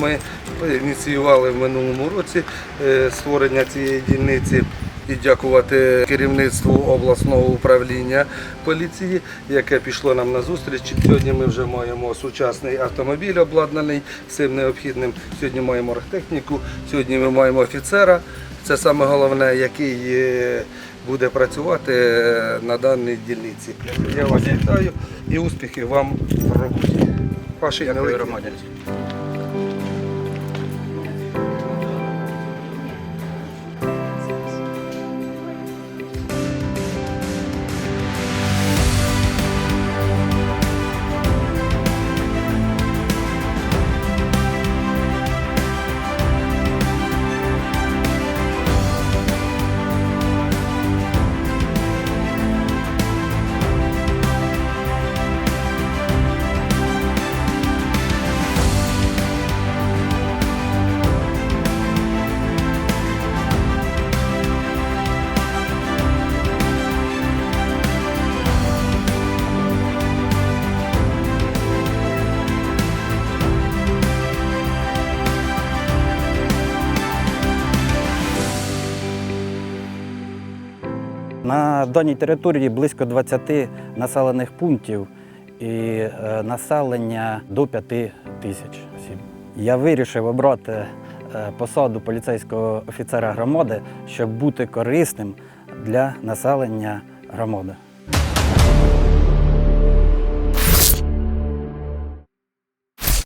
Ми ініціювали в минулому році е, створення цієї дільниці і дякувати керівництву обласного управління поліції, яке пішло нам на зустріч. Сьогодні ми вже маємо сучасний автомобіль обладнаний всім необхідним. Сьогодні маємо оргтехніку, сьогодні ми маємо офіцера. Це саме головне, який е, буде працювати е, на даній дільниці. Я вас вітаю і успіхів вам в роботі. Вашій великій На даній території близько 20 населених пунктів і е, населення до 5 тисяч осіб. Я вирішив обрати е, посаду поліцейського офіцера громади, щоб бути корисним для населення громади.